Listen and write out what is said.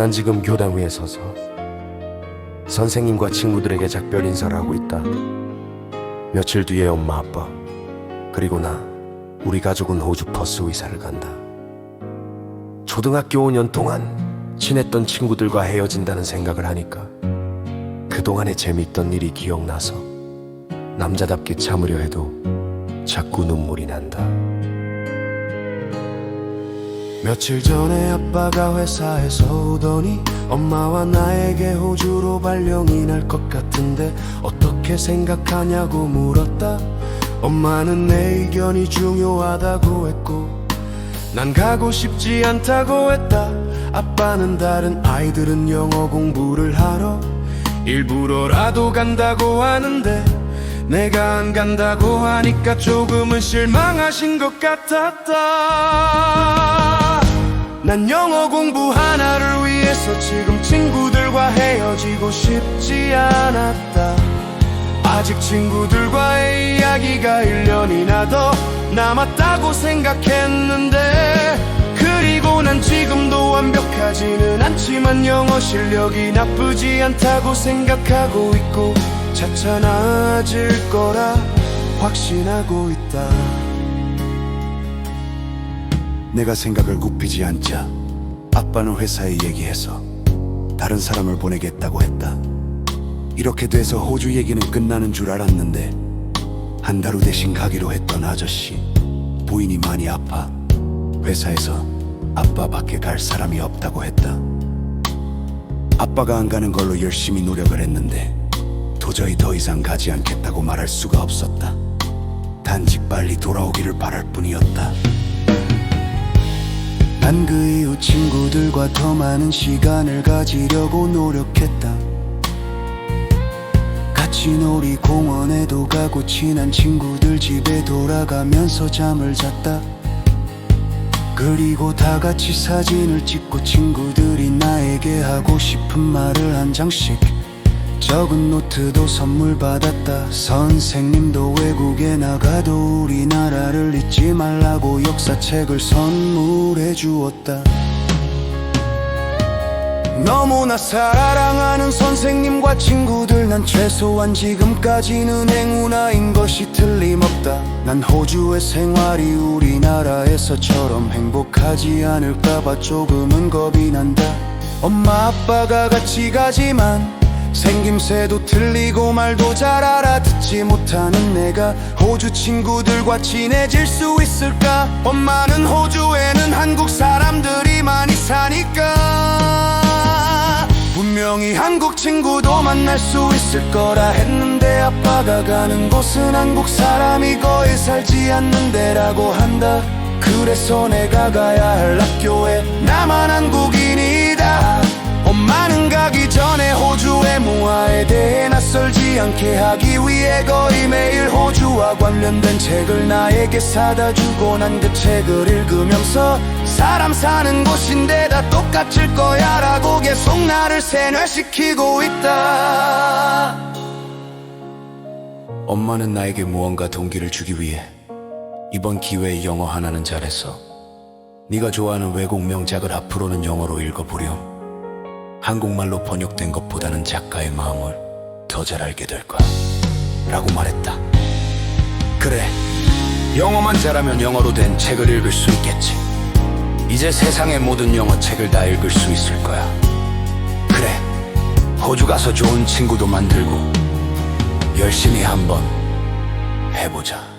난 지금 교당 위에 서서 선생님과 친구들에게 작별 인사를 하고 있다. 며칠 뒤에 엄마 아빠 그리고 나 우리 가족은 호주 퍼스 의사를 간다. 초등학교 5년 동안 친했던 친구들과 헤어진다는 생각을 하니까 그동안의 재밌던 일이 기억나서 남자답게 참으려 해도 자꾸 눈물이 난다. 며칠 전에 아빠가 회사에서 오더니 엄마와 나에게 호주로 발령이 날 것 같은데 어떻게 생각하냐고 물었다. 엄마는 내 의견이 중요하다고 했고 난 가고 싶지 않다고 했다. 아빠는 다른 아이들은 영어 공부를 하러 일부러라도 간다고 하는데 내가 안 간다고 하니까 조금은 실망하신 것 같았다. 난 영어 공부 하나를 위해서 지금 친구들과 헤어지고 싶지 않았다. 아직 친구들과의 이야기가 1년이나 더 남았다고 생각했는데 그리고 난 지금도 완벽하지는 않지만 영어 실력이 나쁘지 않다고 생각하고 있고 차차 나아질 거라 확신하고 있다 내가 생각을 굽히지 않자 아빠는 회사에 얘기해서 다른 사람을 보내겠다고 했다. 이렇게 돼서 호주 얘기는 끝나는 줄 알았는데 한 달 후 대신 가기로 했던 아저씨 부인이 많이 아파 회사에서 아빠 밖에 갈 사람이 없다고 했다. 아빠가 안 가는 걸로 열심히 노력을 했는데 도저히 더 이상 가지 않겠다고 말할 수가 없었다. 단지 빨리 돌아오기를 바랄 뿐이었다. 난 그 이후 친구들과 더 많은 시간을 가지려고 노력했다. 같이 놀이공원에도 가고 친한 친구들 집에 돌아가면서 잠을 잤다. 그리고 다 같이 사진을 찍고 친구들이 나에게 하고 싶은 말을 한 장씩 적은 노트도 선물 받았다. 선생님도 외국에 나가도 우리나라를 잊지 말라고 역사책을 선물해 주었다. 너무나 사랑하는 선생님과 친구들 난 최소한 지금까지는 행운아인 것이 틀림없다 난 호주의 생활이 우리나라에서처럼 행복하지 않을까봐 조금은 겁이 난다 엄마 아빠가 같이 가지만 생김새도 틀리고 말도 잘 알아듣지 못하는 내가 호주 친구들과 친해질 수 있을까? 엄마는 호주에는 한국 사람들이 많이 사니까. 분명히 한국 친구도 만날 수 있을 거라 했는데 아빠가 가는 곳은 한국 사람이 거의 살지 않는 데라고 한다. 그래서 내가 가야 할 학교에 나만 한국인이다. 엄마는 가기 전에 대해 낯설지 않게 하기 위해 거의 매일 호주와 관련된 책을 나에게 사다 주고 난 그 책을 읽으면서 사람 사는 곳인데 다 똑같을 거야 라고 계속 나를 세뇌시키고 있다. 엄마는 나에게 무언가 동기를 주기 위해 이번 기회에 영어 하나는 잘했어 네가 좋아하는 외국 명작을 앞으로는 영어로 읽어보렴. 한국말로 번역된 것보다는 작가의 마음을 더 잘 알게 될 거야. 라고 말했다. 그래. 영어만 잘하면 영어로 된 책을 읽을 수 있겠지. 이제 세상의 모든 영어 책을 다 읽을 수 있을 거야. 그래. 호주 가서 좋은 친구도 만들고 열심히 한번 해보자.